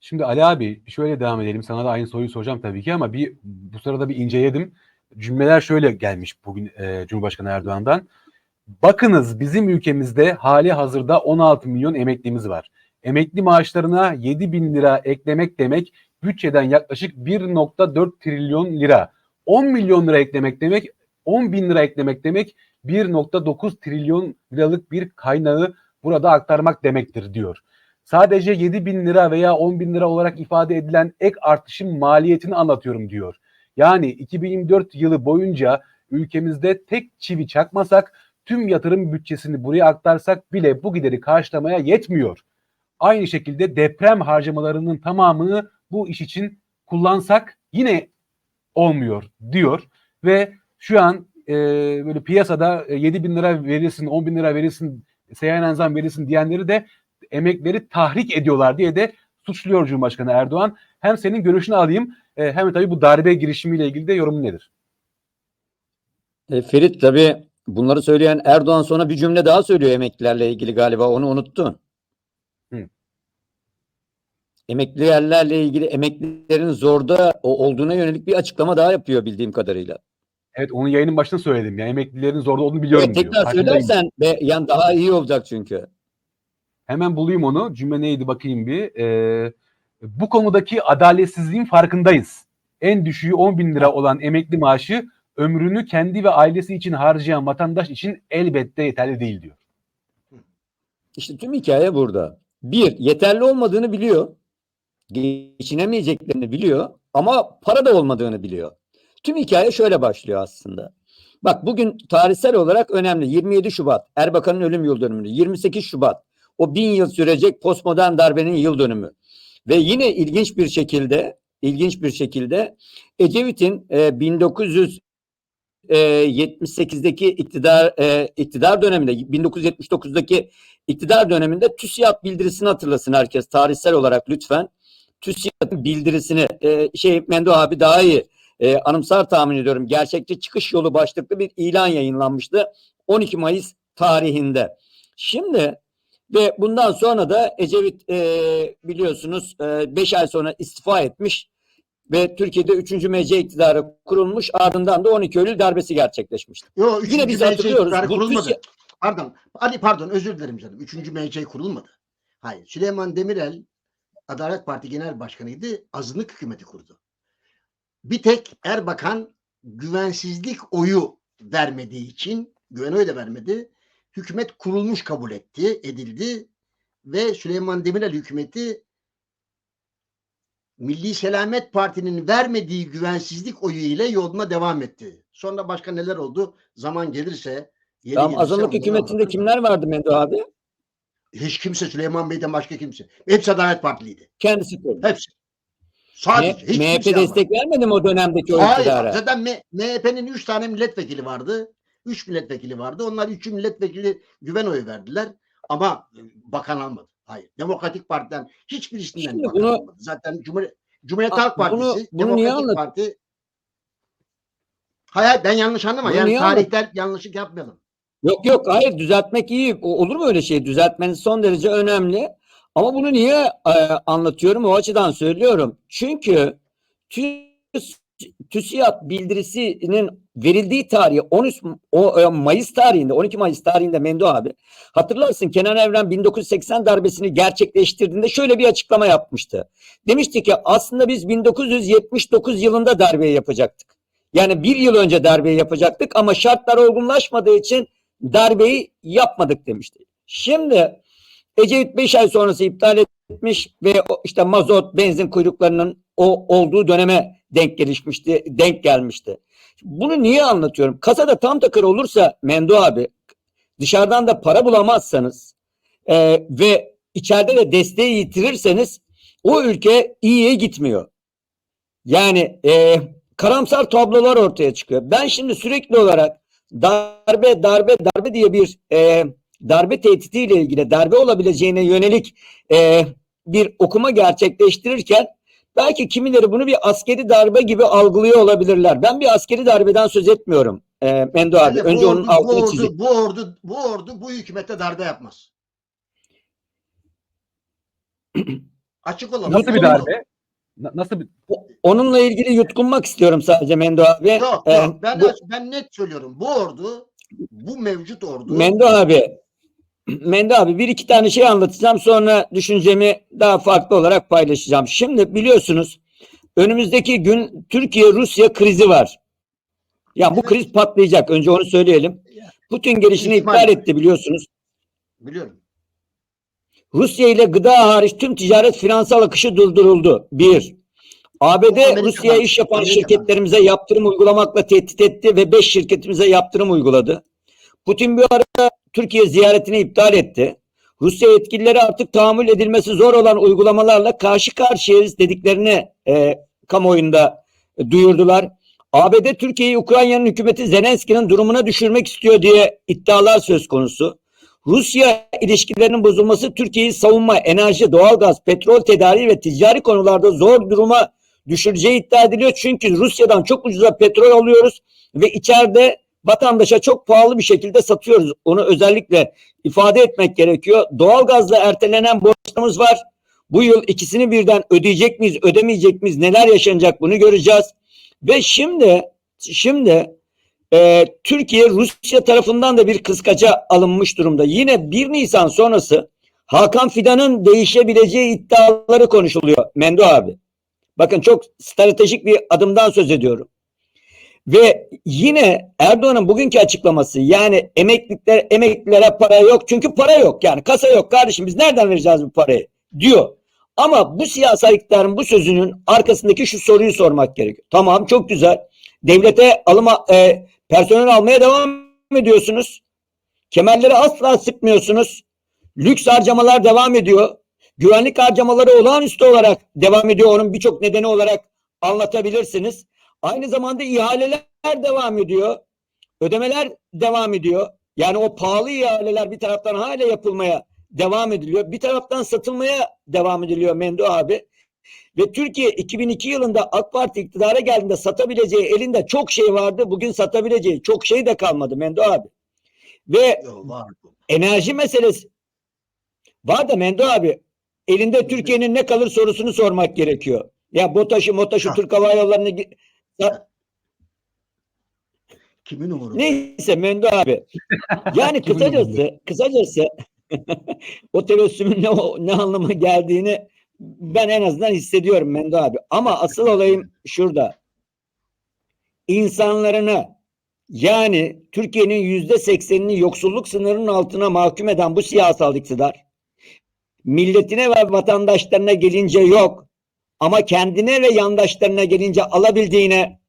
Şimdi Ali abi şöyle devam edelim. Sana da aynı soruyu soracağım tabii ki ama bir bu sırada bir inceledim. Cümleler şöyle gelmiş bugün e, Cumhurbaşkanı Erdoğan'dan. Bakınız bizim ülkemizde hali hazırda 16 milyon emeklimiz var. Emekli maaşlarına 7 bin lira eklemek demek bütçeden yaklaşık 1.4 trilyon lira. 10 milyon lira eklemek demek 10 bin lira eklemek demek 1.9 trilyon liralık bir kaynağı burada aktarmak demektir diyor. Sadece 7 bin lira veya 10 bin lira olarak ifade edilen ek artışın maliyetini anlatıyorum diyor. Yani 2024 yılı boyunca ülkemizde tek çivi çakmasak tüm yatırım bütçesini buraya aktarsak bile bu gideri karşılamaya yetmiyor. Aynı şekilde deprem harcamalarının tamamını bu iş için kullansak yine olmuyor diyor ve şu an e, böyle piyasada e, 7 bin lira verilsin 10 bin lira verilsin seyyanen zam verilsin diyenleri de emekleri tahrik ediyorlar diye de suçluyor Cumhurbaşkanı Erdoğan. Hem senin görüşünü alayım e, hem de tabii bu darbe girişimiyle ilgili de yorumun nedir? E, Ferit tabii bunları söyleyen Erdoğan sonra bir cümle daha söylüyor emeklilerle ilgili galiba onu unuttu. Hı. Emeklilerle ilgili emeklilerin zorda olduğuna yönelik bir açıklama daha yapıyor bildiğim kadarıyla. Evet onu yayının başında söyledim. Ya emeklilerin zorda olduğunu biliyorum Evet, diyor. tekrar söylersen ve yani daha iyi olacak çünkü. Hemen bulayım onu. Cümle neydi bakayım bir. Ee, bu konudaki adaletsizliğin farkındayız. En düşüğü 10 bin lira olan emekli maaşı ömrünü kendi ve ailesi için harcayan vatandaş için elbette yeterli değil diyor. İşte tüm hikaye burada. Bir, yeterli olmadığını biliyor. Geçinemeyeceklerini biliyor ama para da olmadığını biliyor. Tüm hikaye şöyle başlıyor aslında. Bak bugün tarihsel olarak önemli. 27 Şubat Erbakan'ın ölüm yıl dönümü. 28 Şubat o bin yıl sürecek postmodern darbenin yıl dönümü. Ve yine ilginç bir şekilde ilginç bir şekilde Ecevit'in e, 1978'deki iktidar e, iktidar döneminde 1979'daki iktidar döneminde TÜSİAD bildirisini hatırlasın herkes tarihsel olarak lütfen. TÜSİAD'ın bildirisini e, şey Mendo abi daha iyi e, anımsar tahmin ediyorum. Gerçekçi çıkış yolu başlıklı bir ilan yayınlanmıştı 12 Mayıs tarihinde. Şimdi ve bundan sonra da Ecevit e, biliyorsunuz 5 ay sonra istifa etmiş ve Türkiye'de 3. MC iktidarı kurulmuş ardından da 12 Eylül darbesi gerçekleşmişti. Yo, Yine biz MC hatırlıyoruz. Bu kurulmadı. TÜSİAD Pardon. Ali pardon özür dilerim canım. Üçüncü MC kurulmadı. Hayır. Süleyman Demirel Adalet Parti Genel Başkanı'ydı. Azınlık hükümeti kurdu. Bir tek Erbakan güvensizlik oyu vermediği için güven oyu da vermedi. Hükümet kurulmuş kabul etti, edildi ve Süleyman Demirel hükümeti Milli Selamet Parti'nin vermediği güvensizlik oyu ile yoluna devam etti. Sonra başka neler oldu? Zaman gelirse yeri Tam gelirse azınlık hükümetinde kimler vardı Mendo abi? Hiç kimse Süleyman Bey'den başka kimse. Hepsi Adalet Partiliydi. Kendisi kurdu. Hepsi. Sadece. hiç MHP destek vermedi mi o dönemdeki o Hayır. iktidara? Zaten MHP'nin 3 tane milletvekili vardı. 3 milletvekili vardı. Onlar 3'ü milletvekili güven oyu verdiler. Ama e, bakan almadı. Hayır. Demokratik Parti'den hiçbirisinden Şimdi bakan bunu- almadı. Zaten Cumhuriyet, Cumhuriyet Halk Partisi, bunu- bunu Demokratik Parti Hayır ben yanlış anlama. Bunu Yani tarihten yanlışlık yapmayalım. Yok yok hayır düzeltmek iyi. Olur mu öyle şey? Düzeltmeniz son derece önemli. Ama bunu niye e, anlatıyorum? O açıdan söylüyorum. Çünkü TÜS, TÜSİAD bildirisinin verildiği tarih 13 o, e, Mayıs tarihinde 12 Mayıs tarihinde Mendo abi hatırlarsın Kenan Evren 1980 darbesini gerçekleştirdiğinde şöyle bir açıklama yapmıştı. Demişti ki aslında biz 1979 yılında darbeyi yapacaktık. Yani bir yıl önce darbeyi yapacaktık ama şartlar olgunlaşmadığı için darbeyi yapmadık demişti. Şimdi Ecevit 5 ay sonrası iptal etmiş ve işte mazot, benzin kuyruklarının o olduğu döneme denk gelişmişti, denk gelmişti. Bunu niye anlatıyorum? Kasada tam takır olursa Mendo abi dışarıdan da para bulamazsanız e, ve içeride de desteği yitirirseniz o ülke iyiye gitmiyor. Yani e, karamsar tablolar ortaya çıkıyor. Ben şimdi sürekli olarak darbe darbe darbe diye bir e, darbe tehditiyle ilgili darbe olabileceğine yönelik e, bir okuma gerçekleştirirken belki kimileri bunu bir askeri darbe gibi algılıyor olabilirler. Ben bir askeri darbeden söz etmiyorum. E, Mendo abi. Yani Önce bu onun ordu, bu altını ordu, çizeyim. bu ordu, bu ordu bu hükümete darbe yapmaz. Açık olalım. Nasıl bir darbe? Na- Nasıl bir Onunla ilgili yutkunmak istiyorum sadece Mendo abi. Yok Ee, yok ben, bu- ben net söylüyorum. Bu ordu bu mevcut ordu Mendo abi. Mendo abi bir iki tane şey anlatacağım sonra düşüncemi daha farklı olarak paylaşacağım. Şimdi biliyorsunuz önümüzdeki gün Türkiye-Rusya krizi var. Ya bu kriz patlayacak. Önce onu söyleyelim. Putin gelişini İhtimal iptal etti biliyorsunuz. biliyorum. Rusya ile gıda hariç tüm ticaret finansal akışı durduruldu. Bir. ABD Rusya'ya iş yapan Amerika'dan. şirketlerimize yaptırım uygulamakla tehdit etti ve 5 şirketimize yaptırım uyguladı. Putin bir arada Türkiye ziyaretini iptal etti. Rusya yetkilileri artık tahammül edilmesi zor olan uygulamalarla karşı karşıyayız dediklerini e, kamuoyunda e, duyurdular. ABD Türkiye'yi Ukrayna'nın hükümeti Zelenski'nin durumuna düşürmek istiyor diye iddialar söz konusu. Rusya ilişkilerinin bozulması Türkiye'yi savunma, enerji, doğalgaz, petrol tedariği ve ticari konularda zor duruma düşüreceği iddia ediliyor. Çünkü Rusya'dan çok ucuza petrol alıyoruz ve içeride vatandaşa çok pahalı bir şekilde satıyoruz. Onu özellikle ifade etmek gerekiyor. Doğalgazla ertelenen borçlarımız var. Bu yıl ikisini birden ödeyecek miyiz, ödemeyecek miyiz, neler yaşanacak bunu göreceğiz. Ve şimdi şimdi e, Türkiye Rusya tarafından da bir kıskaca alınmış durumda. Yine 1 Nisan sonrası Hakan Fidan'ın değişebileceği iddiaları konuşuluyor Mendo abi. Bakın çok stratejik bir adımdan söz ediyorum. Ve yine Erdoğan'ın bugünkü açıklaması yani emekliler emeklilere para yok çünkü para yok yani kasa yok kardeşim biz nereden vereceğiz bu parayı diyor. Ama bu siyasal iktidarın bu sözünün arkasındaki şu soruyu sormak gerekiyor. Tamam çok güzel. Devlete alıma, e, personel almaya devam ediyorsunuz. Kemerleri asla sıkmıyorsunuz. Lüks harcamalar devam ediyor. Güvenlik harcamaları olağanüstü olarak devam ediyor. Onun birçok nedeni olarak anlatabilirsiniz. Aynı zamanda ihaleler devam ediyor. Ödemeler devam ediyor. Yani o pahalı ihaleler bir taraftan hala yapılmaya devam ediliyor. Bir taraftan satılmaya devam ediliyor Mendo abi. Ve Türkiye 2002 yılında AK Parti iktidara geldiğinde satabileceği elinde çok şey vardı. Bugün satabileceği çok şey de kalmadı Mendo abi. Ve bu. enerji meselesi var da Mendo abi elinde Türkiye'nin ne kalır sorusunu sormak gerekiyor. Ya BOTAŞ'ı, MOTAŞ'ı. Türk Hava Yolları'nı gi- Kimin umurunda? neyse Mendo abi. Yani Kimin kısacası, kısacası o tebessümün ne, ne anlama geldiğini ben en azından hissediyorum Mendo abi. Ama asıl olayım şurada. İnsanlarını yani Türkiye'nin yüzde seksenini yoksulluk sınırının altına mahkum eden bu siyasal iktidar milletine ve vatandaşlarına gelince yok ama kendine ve yandaşlarına gelince alabildiğine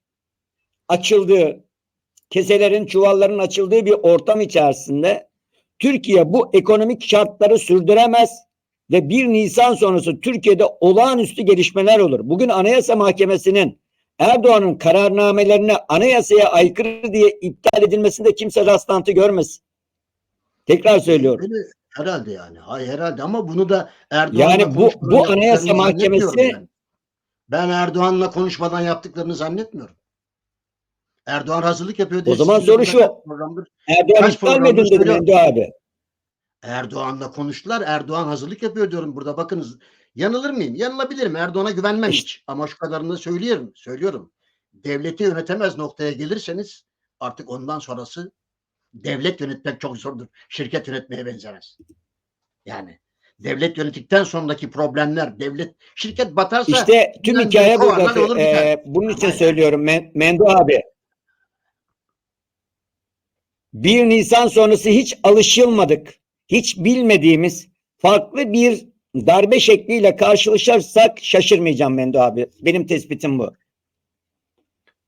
açıldığı keselerin çuvalların açıldığı bir ortam içerisinde Türkiye bu ekonomik şartları sürdüremez ve 1 Nisan sonrası Türkiye'de olağanüstü gelişmeler olur. Bugün Anayasa Mahkemesi'nin Erdoğan'ın kararnamelerine anayasaya aykırı diye iptal edilmesinde kimse rastlantı görmesin. Tekrar söylüyorum. Herhalde yani. Hayır herhalde ama bunu da Erdoğan'la Yani bu- bu Anayasa Mahkemesi- zannetmiyorum Ben. Erdoğan'la konuşmadan yaptıklarını zannetmiyorum. Erdoğan hazırlık yapıyor. diye O zaman soru şu. Erdoğan iptal mi edildi. Mendo abi? Erdoğan'la konuştular. Erdoğan hazırlık yapıyor diyorum burada. Bakınız yanılır mıyım? Yanılabilirim. Erdoğan'a güvenmem İşte- hiç. Ama şu kadarını da söylüyorum. Söylüyorum. Devleti yönetemez noktaya gelirseniz artık ondan sonrası devlet yönetmek çok zordur. Şirket yönetmeye benzemez. Yani devlet yönettikten sonraki problemler, devlet şirket batarsa İşte tüm hikaye burada. olur. Ee, bunun için Aynen. söylüyorum Men- Mendo abi. 1 Nisan sonrası hiç alışılmadık, hiç bilmediğimiz farklı bir darbe şekliyle karşılaşırsak şaşırmayacağım Mendo abi. Benim tespitim bu.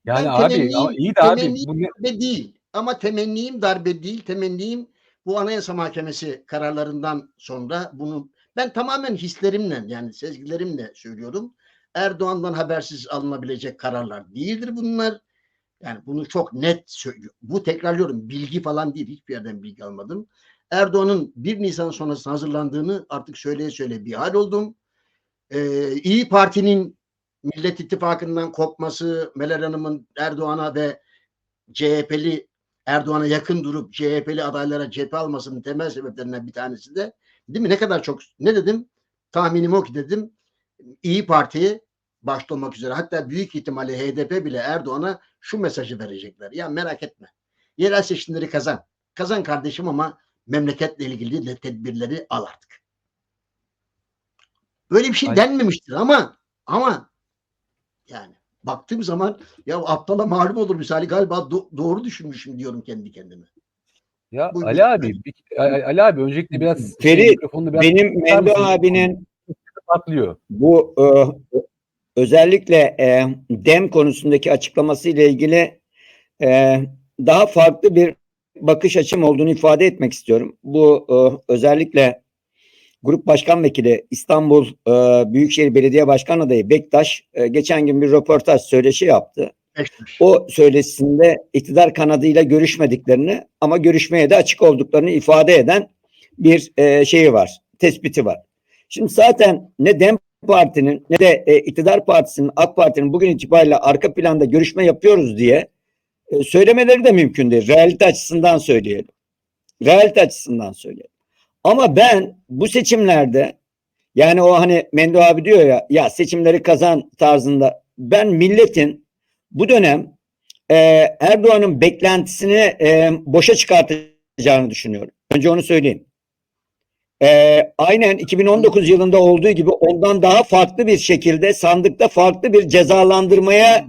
yani Ben abi ama iyi de abi bu ne, darbe değil. Ama temennim darbe değil. Temennim bu Anayasa Mahkemesi kararlarından sonra bunu ben tamamen hislerimle yani sezgilerimle söylüyorum. Erdoğan'dan habersiz alınabilecek kararlar değildir bunlar. Yani bunu çok net söylüyorum. Bu tekrarlıyorum. Bilgi falan değil. Hiçbir yerden bilgi almadım. Erdoğan'ın 1 Nisan sonrası hazırlandığını artık söyleye söyle bir hal oldum. Ee, İyi Parti'nin Millet İttifakı'ndan kopması, Meral Hanım'ın Erdoğan'a ve CHP'li Erdoğan'a yakın durup CHP'li adaylara cephe almasının temel sebeplerinden bir tanesi de değil mi? Ne kadar çok ne dedim? Tahminim o ki dedim. İyi Parti başta olmak üzere hatta büyük ihtimalle HDP bile Erdoğan'a şu mesajı verecekler. Ya merak etme. Yerel seçimleri kazan. Kazan kardeşim ama memleketle ilgili de tedbirleri al artık. Böyle bir şey Ay- denmemiştir ama ama yani baktığım zaman ya aptala malum olur misali galiba do- doğru düşünmüşüm diyorum kendi kendime. Ya Buyurun. Ali abi, bir- Ali abi öncelikle biraz Ferit, mikrofonunu biraz Benim Mendo abinin patlıyor. bu e, özellikle e, dem konusundaki açıklaması ile ilgili e, daha farklı bir bakış açım olduğunu ifade etmek istiyorum. Bu e, özellikle Grup Başkan Vekili İstanbul e, Büyükşehir Belediye Başkan Adayı Bektaş e, geçen gün bir röportaj söyleşi yaptı. Eşmiş. O söyleşisinde iktidar kanadıyla görüşmediklerini ama görüşmeye de açık olduklarını ifade eden bir e, şeyi var, tespiti var. Şimdi zaten ne DEM Parti'nin ne de e, iktidar partisinin, AK Parti'nin bugün itibariyle arka planda görüşme yapıyoruz diye e, söylemeleri de mümkün değil. Realite açısından söyleyelim. Realite açısından söyleyelim. Ama ben bu seçimlerde yani o hani Mendo abi diyor ya ya seçimleri kazan tarzında ben milletin bu dönem e, Erdoğan'ın beklentisini e, boşa çıkartacağını düşünüyorum. Önce onu söyleyeyim. E, aynen 2019 yılında olduğu gibi ondan daha farklı bir şekilde sandıkta farklı bir cezalandırmaya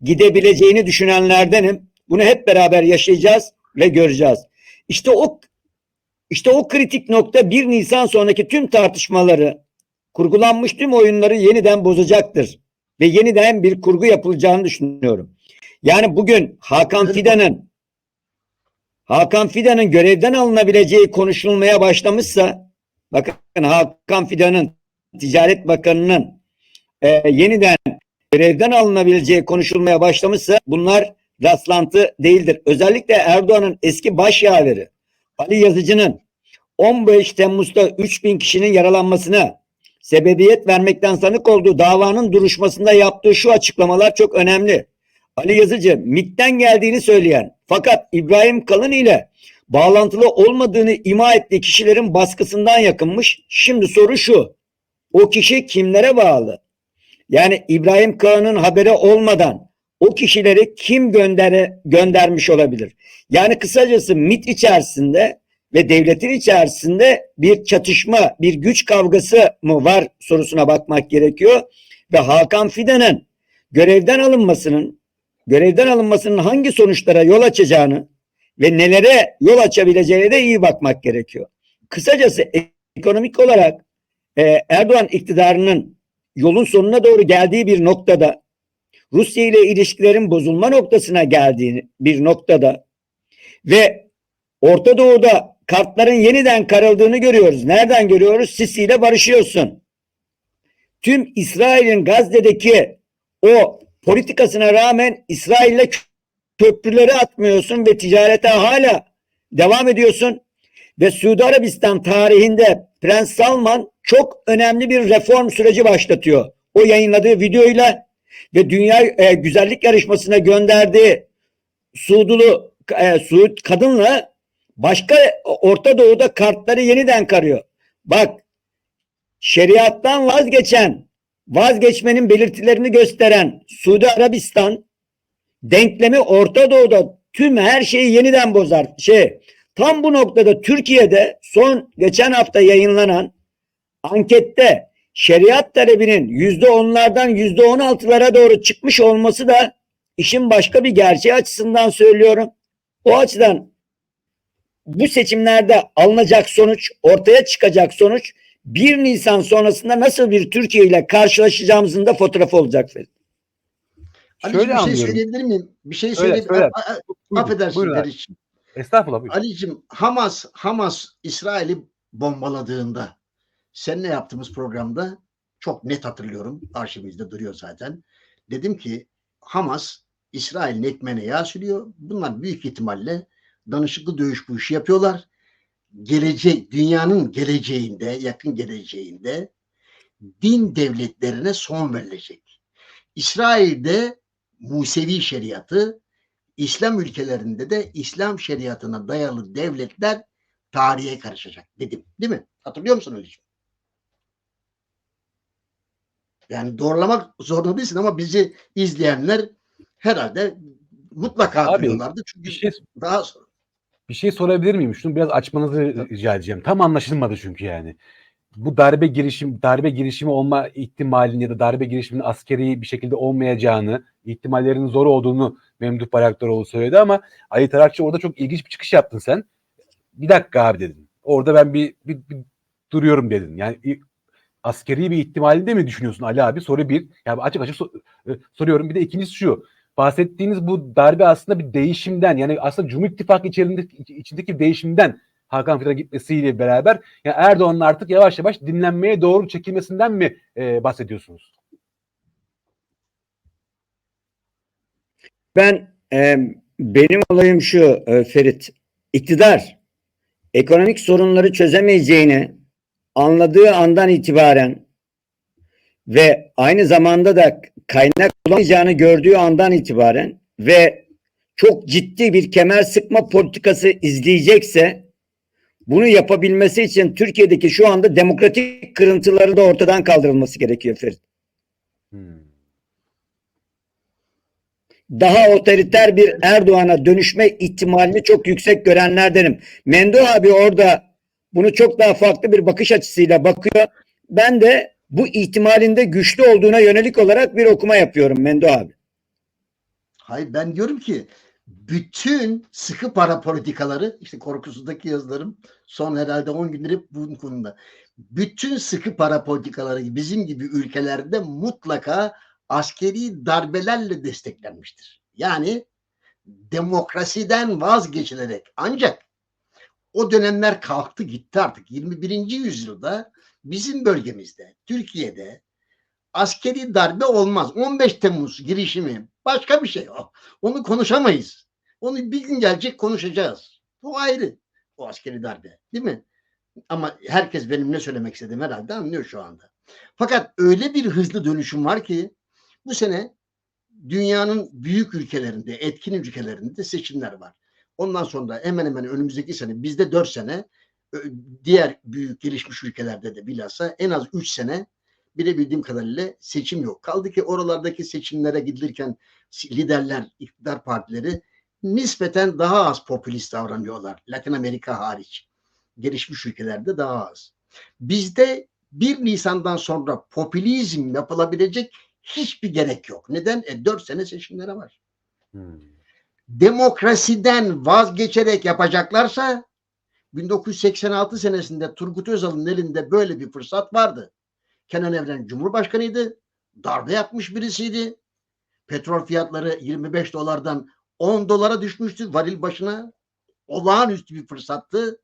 gidebileceğini düşünenlerdenim. Bunu hep beraber yaşayacağız ve göreceğiz. İşte o işte o kritik nokta 1 Nisan sonraki tüm tartışmaları, kurgulanmış tüm oyunları yeniden bozacaktır ve yeniden bir kurgu yapılacağını düşünüyorum. Yani bugün Hakan Fidan'ın Hakan Fidan'ın görevden alınabileceği konuşulmaya başlamışsa bakın Hakan Fidan'ın Ticaret Bakanı'nın e, yeniden görevden alınabileceği konuşulmaya başlamışsa bunlar rastlantı değildir. Özellikle Erdoğan'ın eski başyaveri Ali Yazıcı'nın 15 Temmuz'da 3000 kişinin yaralanmasına sebebiyet vermekten sanık olduğu davanın duruşmasında yaptığı şu açıklamalar çok önemli. Ali Yazıcı MİT'ten geldiğini söyleyen fakat İbrahim Kalın ile bağlantılı olmadığını ima ettiği kişilerin baskısından yakınmış. Şimdi soru şu. O kişi kimlere bağlı? Yani İbrahim Kalın'ın haberi olmadan o kişileri kim göndere, göndermiş olabilir? Yani kısacası MİT içerisinde ve devletin içerisinde bir çatışma, bir güç kavgası mı var sorusuna bakmak gerekiyor. Ve Hakan Fidan'ın görevden alınmasının, görevden alınmasının hangi sonuçlara yol açacağını ve nelere yol açabileceğine de iyi bakmak gerekiyor. Kısacası ekonomik olarak e, Erdoğan iktidarının yolun sonuna doğru geldiği bir noktada Rusya ile ilişkilerin bozulma noktasına geldiğini bir noktada ve Orta Doğu'da kartların yeniden karıldığını görüyoruz. Nereden görüyoruz? Sisi ile barışıyorsun. Tüm İsrail'in Gazze'deki o politikasına rağmen İsrail'le köprüleri atmıyorsun ve ticarete hala devam ediyorsun. Ve Suudi Arabistan tarihinde Prens Salman çok önemli bir reform süreci başlatıyor. O yayınladığı videoyla ve dünya e, güzellik yarışmasına gönderdiği Suudulu e, Suud kadınla başka Orta Doğu'da kartları yeniden karıyor. Bak şeriattan vazgeçen, vazgeçmenin belirtilerini gösteren Suudi Arabistan denklemi Orta Doğu'da tüm her şeyi yeniden bozar. Şey, tam bu noktada Türkiye'de son geçen hafta yayınlanan ankette şeriat talebinin yüzde onlardan yüzde on altılara doğru çıkmış olması da işin başka bir gerçeği açısından söylüyorum. O açıdan bu seçimlerde alınacak sonuç, ortaya çıkacak sonuç 1 Nisan sonrasında nasıl bir Türkiye ile karşılaşacağımızın da fotoğrafı olacak. Ferit. Ali Şöyle bir şey anlıyorum. söyleyebilir miyim? Bir şey Söyle, Affedersin. Meriç'im. Estağfurullah buyurun. Ali'cim Hamas Hamas İsrail'i bombaladığında seninle yaptığımız programda çok net hatırlıyorum. Arşivimizde duruyor zaten. Dedim ki Hamas İsrail'in ekmeğine yağ sürüyor. Bunlar büyük ihtimalle danışıklı dövüş bu işi yapıyorlar. Gelecek, dünyanın geleceğinde, yakın geleceğinde din devletlerine son verilecek. İsrail'de Musevi şeriatı, İslam ülkelerinde de İslam şeriatına dayalı devletler tarihe karışacak dedim. Değil mi? Hatırlıyor musun öyle? Yani doğrulamak zorunda değilsin ama bizi izleyenler herhalde mutlaka Abi, biliyorlardı. Çünkü Bir şey daha sonra bir şey sorabilir miyim? Şunu biraz açmanızı rica edeceğim. Tam anlaşılmadı çünkü yani. Bu darbe girişim darbe girişimi olma ihtimalinin ya da darbe girişiminin askeri bir şekilde olmayacağını, ihtimallerinin zor olduğunu Memduh Bayraktaroğlu söyledi ama Ali Tarakçı orada çok ilginç bir çıkış yaptın sen. Bir dakika abi dedin. Orada ben bir, bir, bir duruyorum dedin. Yani askeri bir ihtimalinde mi düşünüyorsun Ali abi? Soru bir. Yani açık açık e, soruyorum. Bir de ikincisi şu. Bahsettiğiniz bu darbe aslında bir değişimden yani aslında Cumhur İttifakı içerisindeki, içindeki değişimden Hakan Fidan'a gitmesiyle beraber yani Erdoğan'ın artık yavaş yavaş dinlenmeye doğru çekilmesinden mi e, bahsediyorsunuz? Ben e, benim olayım şu e, Ferit. İktidar ekonomik sorunları çözemeyeceğini anladığı andan itibaren ve aynı zamanda da kaynak bulamayacağını gördüğü andan itibaren ve çok ciddi bir kemer sıkma politikası izleyecekse bunu yapabilmesi için Türkiye'deki şu anda demokratik kırıntıları da ortadan kaldırılması gerekiyor Ferit. Hmm. daha otoriter bir Erdoğan'a dönüşme ihtimalini çok yüksek görenlerdenim. Mendo abi orada bunu çok daha farklı bir bakış açısıyla bakıyor. Ben de bu ihtimalinde güçlü olduğuna yönelik olarak bir okuma yapıyorum Mendo abi. hayır ben diyorum ki bütün sıkı para politikaları işte korkusundaki yazılarım son herhalde 10 gündür hep bunun konuda. Bütün sıkı para politikaları bizim gibi ülkelerde mutlaka askeri darbelerle desteklenmiştir. Yani demokrasiden vazgeçilerek ancak o dönemler kalktı gitti artık 21. yüzyılda bizim bölgemizde Türkiye'de askeri darbe olmaz. 15 Temmuz girişimi başka bir şey o. Onu konuşamayız. Onu bir gün gelecek konuşacağız. Bu ayrı. O askeri darbe. Değil mi? Ama herkes benim ne söylemek istediğimi herhalde anlıyor şu anda. Fakat öyle bir hızlı dönüşüm var ki bu sene dünyanın büyük ülkelerinde, etkin ülkelerinde seçimler var. Ondan sonra hemen hemen önümüzdeki sene bizde 4 sene diğer büyük gelişmiş ülkelerde de bilhassa en az 3 sene bilebildiğim kadarıyla seçim yok. Kaldı ki oralardaki seçimlere gidilirken liderler, iktidar partileri nispeten daha az popülist davranıyorlar. Latin Amerika hariç. Gelişmiş ülkelerde daha az. Bizde 1 Nisan'dan sonra popülizm yapılabilecek hiçbir gerek yok. Neden? E 4 sene seçimlere var. Hmm. Demokrasiden vazgeçerek yapacaklarsa 1986 senesinde Turgut Özal'ın elinde böyle bir fırsat vardı. Kenan Evren Cumhurbaşkanıydı. Darbe yapmış birisiydi. Petrol fiyatları 25 dolardan 10 dolara düşmüştü varil başına. Olağanüstü bir fırsattı.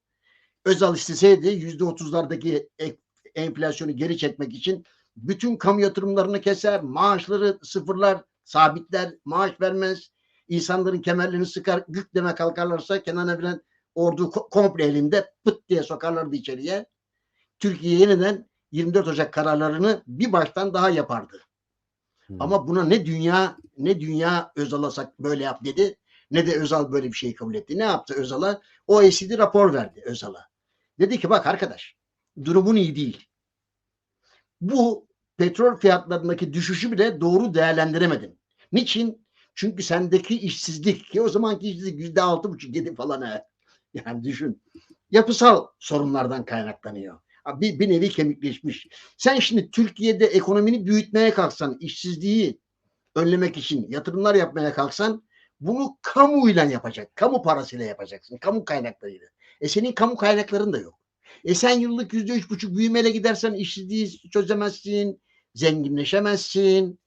Özal isteseydi %30'lardaki e- enflasyonu geri çekmek için bütün kamu yatırımlarını keser, maaşları sıfırlar, sabitler, maaş vermez. İnsanların kemerlerini sıkar, gükleme kalkarlarsa Kenan Evren ordu ko- komple elinde pıt diye sokarlardı içeriye. Türkiye yeniden 24 Ocak kararlarını bir baştan daha yapardı. Hmm. Ama buna ne dünya ne dünya Özal'a böyle yap dedi ne de Özal böyle bir şeyi kabul etti. Ne yaptı Özal'a? OECD rapor verdi Özal'a. Dedi ki bak arkadaş durumun iyi değil. Bu petrol fiyatlarındaki düşüşü bile doğru değerlendiremedin. Niçin? Çünkü sendeki işsizlik ki o zamanki işsizlik yüzde altı buçuk yedi falan ha. Yani düşün. Yapısal sorunlardan kaynaklanıyor. Bir, bir nevi kemikleşmiş. Sen şimdi Türkiye'de ekonomini büyütmeye kalksan, işsizliği önlemek için yatırımlar yapmaya kalksan bunu kamuyla yapacak. Kamu parasıyla yapacaksın. Kamu kaynaklarıyla. E senin kamu kaynakların da yok. E sen yıllık yüzde üç buçuk büyümeyle gidersen işsizliği çözemezsin, zenginleşemezsin.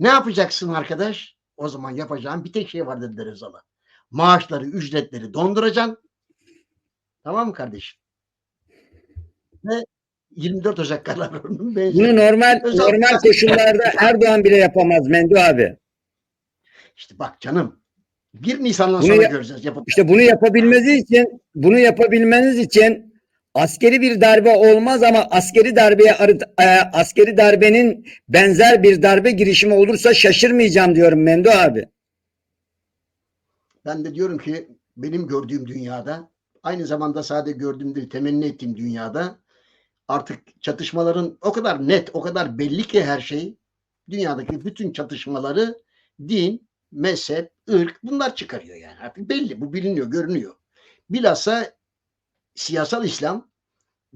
Ne yapacaksın arkadaş? O zaman yapacağın bir tek şey var dediler Özal'a. Maaşları, ücretleri donduracaksın. Tamam mı kardeşim? Ve 24 Ocak benzeri. Bunu normal Özal- normal koşullarda Erdoğan bile yapamaz Mendo abi. İşte bak canım. 1 Nisan'dan Bunu sonra ya- göreceğiz. Yapıp İşte bunu yapabilmeniz için bunu yapabilmeniz için askeri bir darbe olmaz ama askeri darbeye e, askeri darbenin benzer bir darbe girişimi olursa şaşırmayacağım diyorum Mendo abi. Ben de diyorum ki benim gördüğüm dünyada aynı zamanda sadece gördüğüm değil temenni ettiğim dünyada artık çatışmaların o kadar net, o kadar belli ki her şey dünyadaki bütün çatışmaları din, mezhep, ırk bunlar çıkarıyor yani. Artık belli. Bu biliniyor, görünüyor. Bilhassa siyasal İslam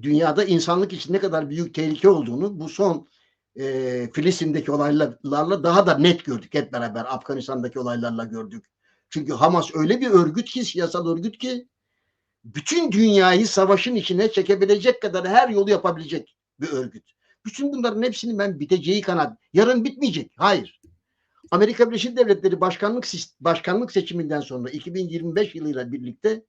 dünyada insanlık için ne kadar büyük tehlike olduğunu bu son e, Filistin'deki olaylarla daha da net gördük hep beraber. Afganistan'daki olaylarla gördük. Çünkü Hamas öyle bir örgüt ki, siyasal örgüt ki bütün dünyayı savaşın içine çekebilecek kadar her yolu yapabilecek bir örgüt. Bütün bunların hepsini ben biteceği kanat. Yarın bitmeyecek. Hayır. Amerika Birleşik Devletleri başkanlık başkanlık seçiminden sonra 2025 yılıyla birlikte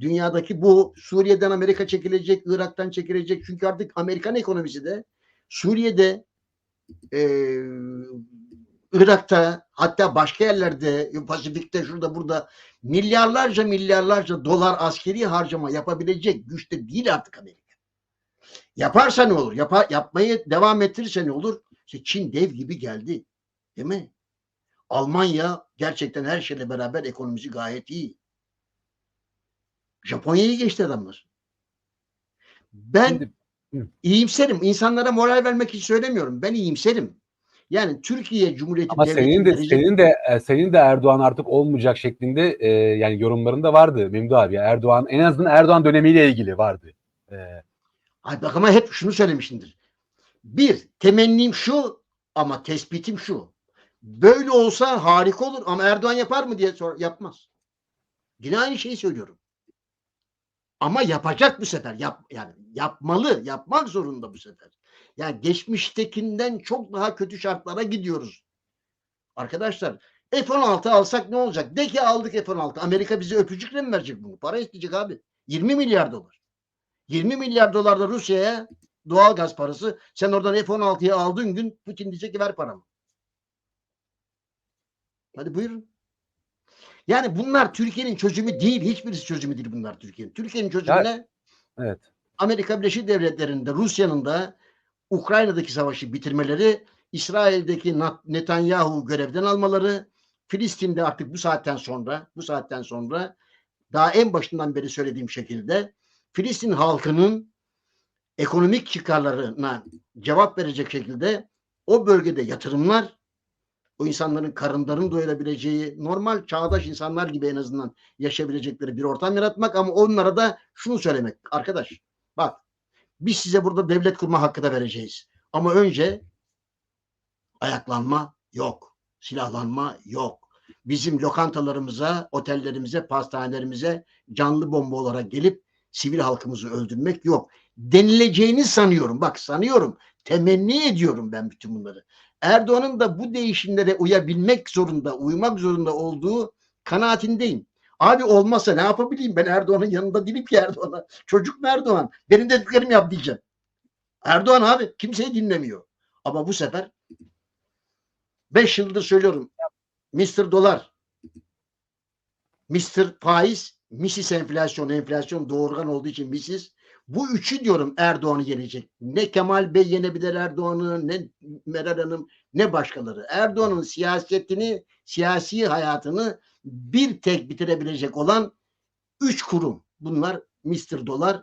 dünyadaki bu Suriye'den Amerika çekilecek, Irak'tan çekilecek. Çünkü artık Amerikan ekonomisi de Suriye'de eee Irak'ta hatta başka yerlerde Pasifik'te şurada burada milyarlarca milyarlarca dolar askeri harcama yapabilecek güçte değil artık Amerika. Yaparsa ne olur? Yapa, yapmayı devam ettirirse ne olur? İşte Çin dev gibi geldi. Değil mi? Almanya gerçekten her şeyle beraber ekonomisi gayet iyi. Japonya'yı geçti adamlar. Ben Şimdi iyimserim. İnsanlara moral vermek için söylemiyorum. Ben iyimserim. Yani Türkiye Cumhuriyeti ama senin de verecek- senin de e, senin de Erdoğan artık olmayacak şeklinde e, yani yorumlarında vardı Memdu abi. Ya Erdoğan en azından Erdoğan dönemiyle ilgili vardı. E, Ay bak ama hep şunu söylemişimdir. Bir, temennim şu ama tespitim şu. Böyle olsa harika olur ama Erdoğan yapar mı diye sor, yapmaz. Yine aynı şeyi söylüyorum. Ama yapacak bu sefer. Yap, yani yapmalı, yapmak zorunda bu sefer. Yani geçmiştekinden çok daha kötü şartlara gidiyoruz. Arkadaşlar F-16 alsak ne olacak? De ki aldık F-16. Amerika bize öpücükle mi verecek bunu? Para isteyecek abi. 20 milyar dolar. 20 milyar dolar da Rusya'ya doğal gaz parası. Sen oradan F-16'yı aldığın gün Putin diyecek ki ver paramı. Hadi buyurun. Yani bunlar Türkiye'nin çözümü değil. Hiçbirisi çözümü değil bunlar Türkiye'nin. Türkiye'nin çözümü ne? evet. Amerika Birleşik Devletleri'nde Rusya'nın da Ukrayna'daki savaşı bitirmeleri, İsrail'deki Netanyahu görevden almaları, Filistin'de artık bu saatten sonra, bu saatten sonra daha en başından beri söylediğim şekilde Filistin halkının ekonomik çıkarlarına cevap verecek şekilde o bölgede yatırımlar, o insanların karınlarını doyurabileceği, normal çağdaş insanlar gibi en azından yaşayabilecekleri bir ortam yaratmak ama onlara da şunu söylemek. Arkadaş bak biz size burada devlet kurma hakkı da vereceğiz. Ama önce ayaklanma yok. Silahlanma yok. Bizim lokantalarımıza, otellerimize, pastanelerimize canlı bomba olarak gelip sivil halkımızı öldürmek yok. Denileceğini sanıyorum. Bak sanıyorum. Temenni ediyorum ben bütün bunları. Erdoğan'ın da bu değişimlere uyabilmek zorunda, uymak zorunda olduğu kanaatindeyim. Abi olmazsa ne yapabileyim? Ben Erdoğan'ın yanında değilim ki Erdoğan'a. Çocuk mu Erdoğan? Benim dediklerimi yap diyeceğim. Erdoğan abi kimseyi dinlemiyor. Ama bu sefer 5 yıldır söylüyorum. Mr. Dolar, Mr. Faiz, Mrs. Enflasyon, enflasyon doğurgan olduğu için Mrs. Bu üçü diyorum Erdoğan'ı yenecek. Ne Kemal Bey yenebilir Erdoğan'ı, ne Meral Hanım, ne başkaları. Erdoğan'ın siyasetini, siyasi hayatını bir tek bitirebilecek olan üç kurum. Bunlar Mr. Dolar,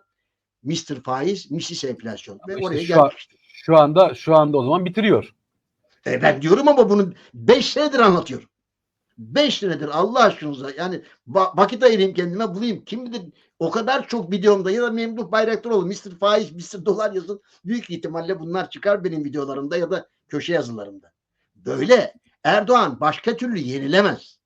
Mr. Faiz, Mrs. Enflasyon. Ve işte oraya şu geldik işte. şu anda şu anda o zaman bitiriyor. E ben diyorum ama bunu 5 senedir anlatıyorum. 5 senedir Allah aşkınıza yani va- vakit ayırayım kendime bulayım. Kim bilir o kadar çok videomda ya da Memduh Bayraktaroğlu, Mr. Faiz, Mr. Dolar yazın. Büyük ihtimalle bunlar çıkar benim videolarımda ya da köşe yazılarımda. Böyle Erdoğan başka türlü yenilemez.